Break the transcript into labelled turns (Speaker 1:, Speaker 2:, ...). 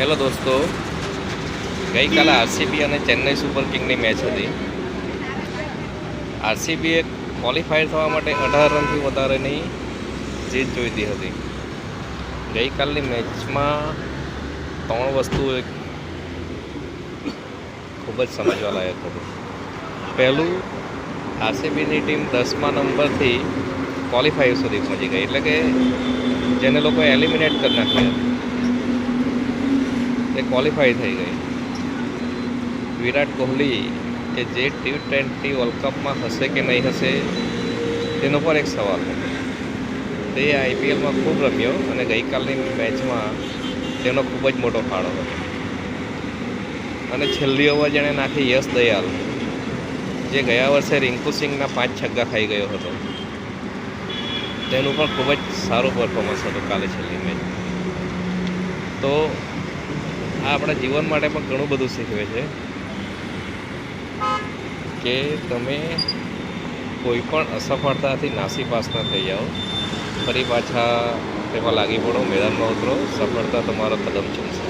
Speaker 1: Hello દોસ્તો. ગઈકાલે RCB અને ચેન્નઈ સુપર કિંગની મેચ હતી. આરસીબીએ ક્વોલિફાય થવા માટે અઢાર રનથી વધારેની જીત જોઈતી હતી. ગઈકાલની મેચમાં ત્રણ વસ્તુ એક ખૂબ જ સમજવા લાયક હતું. પહેલું, આરસીબીની ટીમ દસમા નંબરથી ક્વોલિફાય સુધી પહોંચી ગઈ. એટલે કે જેને લોકો એલિમિનેટ કરી નાખ્યા. એ ક્વોલિફાય થઈ ગઈ. વિરાટ કોહલી કે જે ટી ટ્વેન્ટી વર્લ્ડ કપમાં હશે કે નહીં હશે, તેનો પર એક સવાલ હતો. તે આઈપીએલમાં ખૂબ રમ્યો અને ગઈકાલની મેચમાં તેનો ખૂબ જ મોટો ફાળો હતો. અને છેલ્લી ઓવર જેણે નાખી યશ દયાલ, જે ગયા વર્ષે રિંકુ સિંઘના પાંચ છગ્ગા ખાઈ ગયો હતો. તેનું પણ ખૂબ જ સારું પરફોર્મન્સ હતું કાલે છેલ્લી મેચ તો આ આપણા જીવન માટે પણ ઘણું બધું શીખવે છે કે તમે કોઈ પણ અસફળતાથી નાસીપાસ ન થઈ જાઓ, ફરી પાછા તેમાં લાગી પડો, મેદાનમાં ઉતરો, સફળતા તમારો કદમ ચૂમશે.